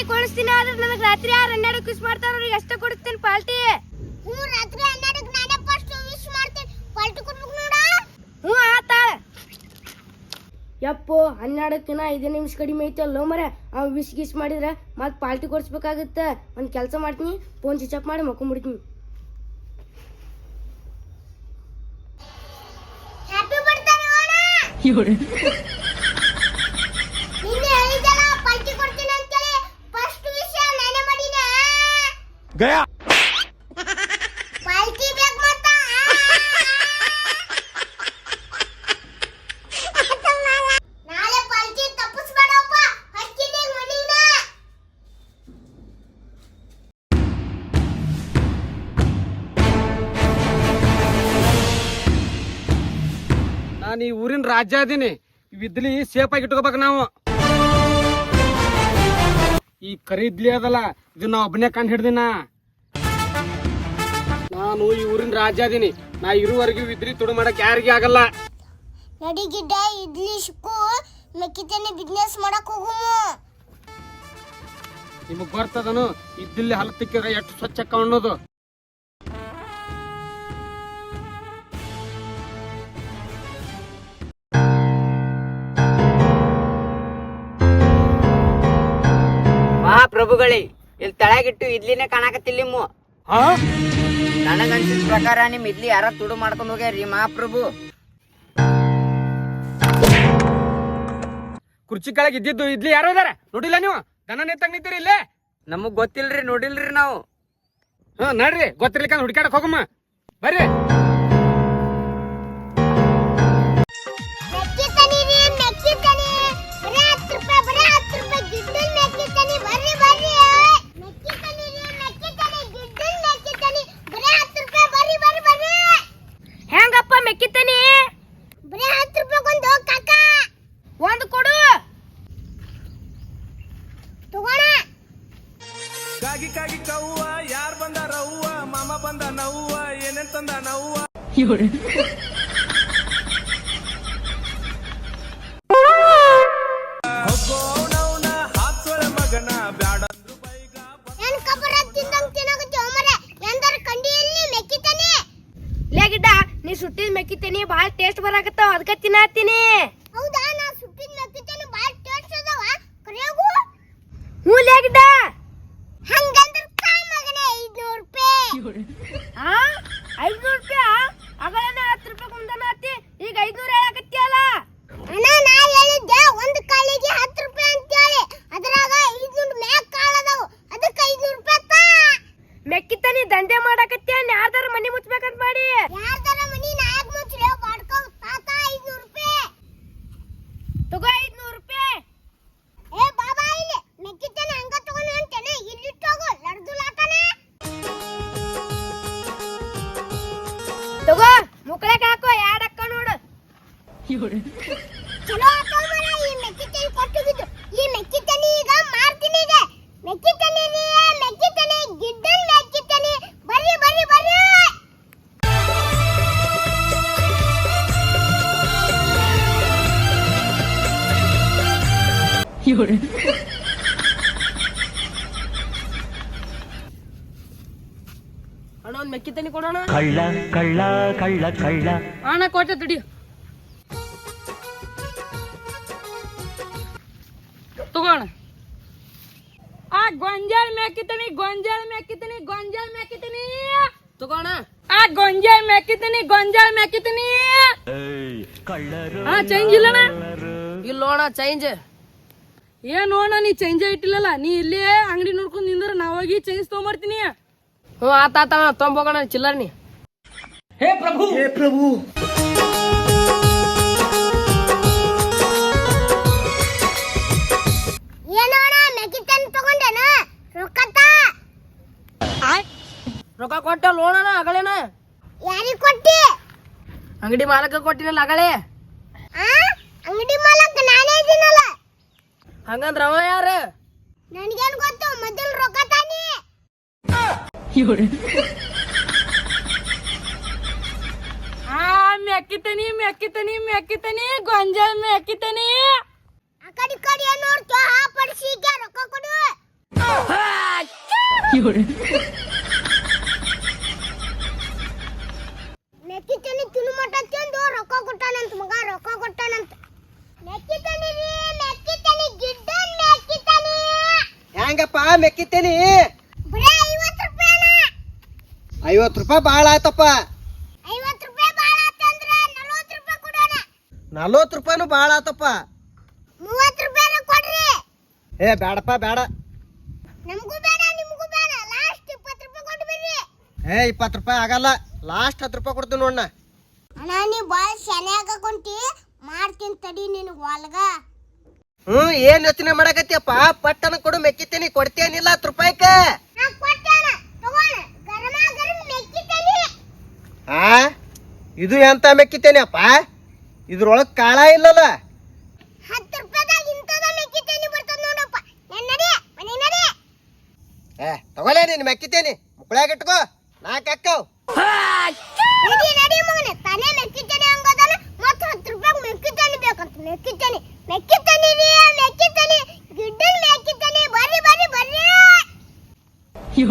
Party ಕೊಡಿಸ್ತೀನಿ ಆದ್ರೆ ನನಗೆ ರಾತ್ರಿ ಆರು ಹನ್ನೆರಡು ಕಿಸ್ ಮಾಡ್ತಾರ ಅವ್ರಿಗೆ ಅಷ್ಟೇ ಕೊಡಿಸ್ತೀನಿ ಪಾಲ್ಟಿ. ಹ್ಞೂ ರಾತ್ರಿ ಹನ್ನೆರಡಕ್ಕೆ ನಾನೇ ಫಸ್ಟ್ ವಿಶ್ ಮಾಡ್ತೀನಿ. ಪಾಲ್ಟಿ ಕೊಡ್ಬೇಕು ನೋಡ. ಹ್ಞೂ ಆತ. ಯಪ್ಪು ಹನ್ನೆರಡಕ್ಕಿನ ಐದು ನಿಮಿಷ ಕಡಿಮೆ ಐತಲ್ಲ ಮರ. ಅವ್ ವಿಶ್ ಗಿಶ್ ಮಾಡಿದ್ರೆ ಮತ್ತೆ ಪಾಲ್ಟಿ ಕೊಡಿಸ್ಬೇಕಾಗತ್ತೆ. ಒಂದು ಕೆಲಸ ಮಾಡ್ತೀನಿ. ಫೋನ್ ಸ್ವಿಚ್ ಆಫ್ ಮಾಡಿ ಮಕ್ಕೊಂಬಿಡ್ತೀನಿ ಹ್ಯಾಪಿ ಬರ್ತಾರೆ ನಿನ್ನೆ ಹೇಳಿದಲ್ಲ ಪಾಲ್ಟಿ ಕೊಡ್ತೀನಿ ಅಂತೇಳಿ ಫಸ್ಟ್ ವಿಷಯ ನಾನೇ ಮಾಡಿನ गया ಪಾಲ್ಟಿ ಬೇಕು ಮತ್ತ ನಾಳೆ ಪಾಲ್ಟಿ ತಪ್ಪಿಸ್ಬೇಡಪ್ಪ ಹಚ್ಚಿನಿ ಮನಿನ. ನಾನು ಈ ಊರಿನ ರಾಜ್ಯ ಅದೀನಿ. ಇದ್ಲಿ ಸೇಫ್ ಆಗಿ ಇಟ್ಕೋಬೇಕು ನಾವು. ಈ ಕರಿ ಇದ್ಲಿ ಅದಲ್ಲ ಇದು ನಾ ಒಬ್ಬನೇ ಕಂಡು ಹಿಡ್ದಿನ. ನಾನು ಈ ಊರಿನ ರಾಜ್ಯ ಅದೀನಿ. ನಾ ಇರುವರೆಗೂ ಇದ್ರಿ ತುಡು ಮಾಡಕ್ ಯಾರಿಗೂ ಆಗಲ್ಲ. ನಡಿಗಿಡ್ಡ ಇಡ್ಲಿ ಸಿಕ್ಕು ಮೆಕ್ಕಿತೆನೆ ಬಿಸ್ನೆಸ್ ಮಾಡಕ್ ಹೋಗುಮು. ನಿಮಗ್ ಬರ್ತದನು ಇದ್ದಿಲ್ಲಿ ಹಲ ತಿಕ್ಕಿದ್ರೆ ಎಷ್ಟು ಸ್ವಚ್ಛ ಅನ್ನೋದು. ಮಹಾಪ್ರಭುಗಳೇ ಇಲ್ಲಿ ತಳಗಿಟ್ಟು ಇಡ್ಲಿನೇ ಕಾಣಕತ್ತಿಲ್ಲಿಮ್ಮು. ನನಗನ್ಸಿದ ಪ್ರಕಾರ ನಿಮ್ ಇಡ್ಲಿ ಯಾರ ತುಡು ಮಾಡ್ಕೊಂಡು ಹೋಗ್ಯಾರಿ ಮಹಾಪ್ರಭು? ಕುರ್ಚಿ ಕೆಳಗೆ ಇದ್ದಿದ್ದು ಇಡ್ಲಿ ಯಾರು ಇದಾರೆ? ನೋಡಿಲ್ಲ ನೀವು? ದನ ನೆತ್ತಾಗ ನಿಂತೀರಿ ಇಲ್ಲೇ? ನಮಗ್ ಗೊತ್ತಿಲ್ರಿ ನೋಡಿಲ್ರಿ ನಾವು. ಹಾ ನಡ್ರಿ. ಗೊತ್ತಿರ್ಲಿಕ್ಕ ಹುಡುಕಾಡಕ್ ಹೋಗಮ್ಮ. ಬರ್ರಿ. ಕಾಗಿ ಕವ್ವ ಯಾರ್ ಬಂದ ರವ್ವ ಮಾಮ ಬಂದ ನವ್ವ ಏನೇನ್ ತಂದ ನವ್ವ. ಹಾಕ್ಸೋಳೆ ಮಗನ ಬ್ಯಾಡ ಕಬರ ತಿಂದಂಗ್ ತಿನ್ನಕತ್ತಿ ಒಮ್ಮರೆ? ಎಂದರ ಕಂಡಿಯಲ್ಲಿ ಮೆಕ್ಕಿತನಿ. ಲೇ ಗಿಡ್ಡ ನೀ ಸುಟ್ಟಿದ ಮೆಕ್ಕಿತೀನಿ ಭಾಳ ಟೇಸ್ಟ್ ಬರಾಕತ್ತಾವ ಅದಕ್ಕೆ ತಿನ್ನತ್ತೀನಿ ಮನಿ ಮುಚ್ಬೇಕಂತ ಮಾಡಿ ಯಾರ್ದಾರ ಮನಿ ನಾಯಕ್ ಮುಚ್ಚ್ರೆ ಬಾಡ್ಕೋ ತಾತ ಐದ್ನೂರು ರೂಪಾಯಿ ತಗೋ ಐದ್ನೂರು ರೂಪಾಯಿ ಏ ಬಾಬಾ ಇಲ್ಲಿ ಮೆಕ್ಕಿತನ ಹಂಗ ತಗೊಂಡು ಅಂತೇನೆ ಇಲ್ಲಿಟ್ಟೋಗು ಲಡ್ದುಲಾಟನೆ ತಗೋ ಮುಕ್ಳಕ್ಕೆ ಹಾಕೋ ಯಾಡ್ ಅಕ್ಕ ನೋಡು ಅಣ್ಣ ಒಂದು ಮೆಕ್ಕಿತನಿ ಕೊಡೋಣ? ಕಳ್ಳ ಕಳ್ಳ ಕಳ್ಳ ಕಳ್ಳ. ಅಣ್ಣ ಕೊಟ್ಟೆ ದುಡಿ ತಗೋಣ ಆ ಗೊಂಜಾಳ ಮ್ಯಾಕಿತನಿ ಗೊಂಜಾಳ ಮ್ಯಾಕಿತನಿ ಗೊಂಜಾಳ ಮ್ಯಾಕಿತನಿ ತಗೋಣ ಆ ಗೊಂಜಾಳ ಮ್ಯಾಕಿತನಿ ಗೊಂಜಾಳ ಮ್ಯಾಕಿತನಿ ಏಯ್, ಕಳ್ಳರು ಹಾ ಚೇಂಜ್ ಇಲ್ಲಣ ಇಲ್ಲೋಣ ಚೇಂಜ್ ಏನ್ ನೋಡ ನೀ ಚೇಂಜ್ ಇಟ್ಟಿಲ್ಲಲ್ಲ? ನೀ ಇಲ್ಲೇ ಅಂಗಡಿ ನೋಡ್ಕೊಂಡ್ ನಿಂದ್ರ ನಾ ಹೋಗಿ ಚೇಂಜ್ ತಗೊಂಬರ್ತೀನಿ. ಹ್ಞೂ ಆತ ಆತ ತೊಂಬೋಗೋಣ ಚಿಲ್ಲರ್ ನೀ. ಏನೋಣ ಮೆಕ್ಕಿತನಿ ತಗೊಂಡೇನ? ರೊಕ್ಕ ತಾ ರೊಕ್ಕ ಕೊಟ್ಟ ಲೋಣನ ಅಗಳೇನ? ಯಾರಿಗ್ ಕೊಟ್ಟಿ? ಅಂಗಡಿ ಮಾಲಕ ಕೊಟ್ಟಿನಲ್ಲ ಅಗಳೇ? ಆ ಅಂಗಡಿ ಮಾಲಕ್ ಹಂಗಂದ್ರ ಅವ ಯಾರು? ನನ್ಗೇನ್ ಗೊತ್ತು ಮೊದಲು ರೊಕ್ಕ ತಾನಿ. ಆ ಮೆಕ್ಕಿತನಿ ಮೆಕ್ಕಿತನಿ ಮೆಕ್ಕಿತನಿ ಗೊಂಜಾಳ ಮೆಕ್ಕಿತನಿ ಆ ಕಡೆ ಈ ಕಡೆ ಏನ್ ನೋಡ್ತು ಆ ಪಡಿಸಿ ರೊಕ್ಕ ಕೊಡು ಮೆಕ್ಕಿ ತನಿ ತಿನ್ನು ಮಟ ತಿಂದು ರೊಕ್ಕ ಕೊಟ್ಟಾನಂತ ಮಗ ರೊಕ್ಕ ಕೊಟ್ಟಾನಂತ ಮೆಕ್ಕಿ ತನಿ ರೀ ಮೆಕ್ಕಿ ತನಿ ಗಿಡ್ಡ ಮೆಕ್ಕಿ ತನಿ ಹೆಂಗಪ್ಪ ಮೆಕ್ಕಿತೇನಿ ಐವತ್ತು ರೂಪಾಯಿ ಭಾಳ ಆಯ್ತಪ್ಪ ನಲ್ವತ್ತು ರೂಪಾಯಿನೂ ಭಾಳ ಆತಪ್ಪ. ಏ ಬೇಡಪ್ಪ ಬೇಡ ಏ ಇಪ್ಪತ್ತು ರೂಪಾಯಿ ಆಗಲ್ಲ. ಲಾಸ್ಟ್ ಹತ್ತು ರೂಪಾಯಿ ಕೊಡ್ತೀನಿ ನೋಡಣ ಅಣ್ಣ ನೀ ಭಾಳ ಶನಿಯಾಗ ಕುಂತಿ ಮಾಡ್ತೀನಿ ತಡಿ ನಿನಗೆ ಒಲ್ಗ ಹ್ಮ್ ಏನ್ ಯೋಚನೆ ಮಾಡಕತ್ತಿಯಪ್ಪ? ಪಟ್ಟನ ಕೊಡು ಮೆಕ್ಕಿತೇನಿ ಕೊಡ್ತೇನಿಲ್ಲ ಹತ್ತು ರೂಪಾಯಿಕ. ಆ? ಇದು ಎಂತ ಮೆಕ್ಕಿತೇನಿ ಅಪ್ಪ ಇದ್ರೊಳಗ್ ಕಾಳ ಇಲ್ಲಲ್ಲ. ಏ ತಗೊಲೇ ನೀನ್ ಮೆಕ್ಕಿತೇನಿ. ಮುಕ್ಕಳಾಗ ಇಟ್ಕೋ. ನಾಲ್ಕು ಅಕ್ಕವ್ ನಡಿ ನಡಿ ಮಗನೇ. ತನಿ ಹಂಗದಲ್ಲ ಮತ್ತೆ ಹತ್ತು ರೂಪಾಯಿ ಮೆಕ್ಕಿ ತನಿ ಬೇಕಂತ ಮೆಕ್ಕಿ ತನಿ ಮೆಕ್ಕಿ ತನಿ ರೀ ಮೆಕ್ಕಿ ತನಿ ಗಿಡ್ಡನ್ ಮೆಕ್ಕಿ ತನಿ ಬರ್ರಿ ಬರ್ರಿ ಬರ್ರಿ ಈ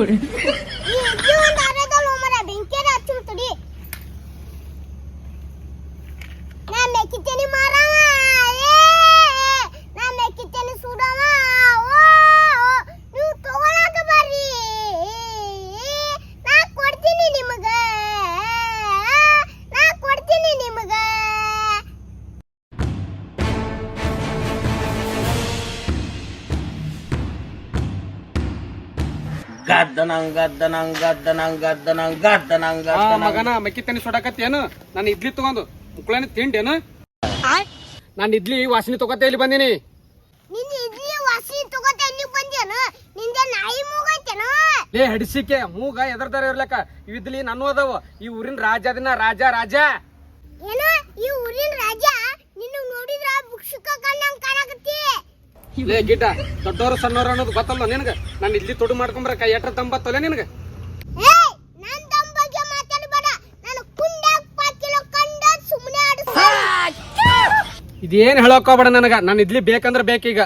ಆ ಮಗನ ಮೆಕ್ಕಿತೇನಿ ಸುಡಕತ್ತೇನು ನಾನು ಇಡ್ಲಿ ತಗೊಂಡು. ಮುಕ್ಳನ ತಿಂಡೇನು ನಾನು ಇಡ್ಲಿ ವಾಸನೆ ತಗೋತೆ ಇಲ್ಲಿ ಬಂದೀನಿ. ನಿನ್ನ ಇಡ್ಲಿ ವಾಸನೆ ತಗೋತ ಇಲ್ಲಿ ನಿಂದ ನಾಯಿ ಮೂಗೈತೇನ? ಲೇ ಹಡಿಸಿಕೆ ಮೂಗ ಎದರ್ದಾರ ಇರ್ಲಕ್ಕ ಇದ್ಲಿ ಇಡ್ಲಿ ನಾನು ಅದಾವ. ಈ ಊರಿನ ರಾಜ ಅದನ್ನ ರಾಜ ರಾಜ. ಏನ? ಈ ಊರಿನ ರಾಜ? ನಿನ್ನ ನೋಡಿದ್ರ ಬುಕ್ಷಕ ಕಣ್ಣಂಗ್ ಕಾಣಕತ್ತಿ. ಲೇ ಗಿಡ್ಡ ದೊಡ್ಡವರು ಸಣ್ಣವರು ಅನ್ನೋದು ಗೊತ್ತಲ್ಲ ನಿನಗ? ನಾನು ಇಡ್ಲಿ ತೊಡು ಮಾಡ್ಕೊಂಬರಕ ಎಟ್ರ ತಂಬತ್ತಲ್ಲ ನಿನಗ? ಏಯ್ ನನ್ ತಮ್ಮ ಬಗ್ಗೆ ಮಾತಾಡಬೇಡ. ನಾನು ಕುಂಡಾಗ್ ಪಾಕಿಲೋ ಕಂಡ ಸುಮ್ಮನೆ ಆಡಿಸ. ಇದೇನ್ ಹೇಳೋಕೋಬೇಡ ನನಗ. ನಾನು ಇಡ್ಲಿ ಬೇಕಂದ್ರೆ ಬೇಕೀಗ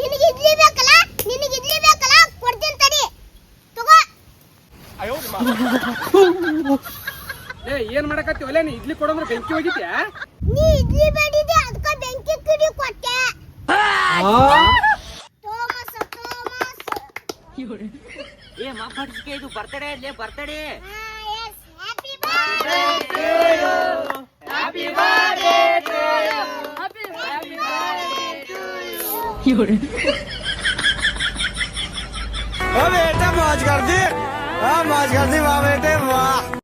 ನಿನಗೆ ಇಡ್ಲಿ ಬೇಕಲ್ಲ? ನಿನಗೆ ಇಡ್ಲಿ ಬೇಕಲ್ಲ? ಕೊಡ್ತೀನಿ ತಗೋ. ಏ ಏನ್ ಮಾಡಕತ್ತಿ? ಒಲೆ ನೀ ಇಡ್ಲಿ ಕೊಡಂದ್ರೆ ಬೆಂಕಿ ಹೋಗಿದ್ಯಾ? ನೀ ಇಡ್ಲಿ ಬೇಡಿದೆ ತೋಮಸ ತೋಮಸ ಏ ಮಾಪಾಡಿಸ್ಕೆ ಇದು ಬರ್ತಡೇ ಲೇ ಬರ್ತಡೇ ಹಾ ಎಸ್ ಹ್ಯಾಪಿ ಬರ್ತ್ಡೇ ओ बेटा मौज कर दी हाँ मौज कर दी वाह बेटे वाह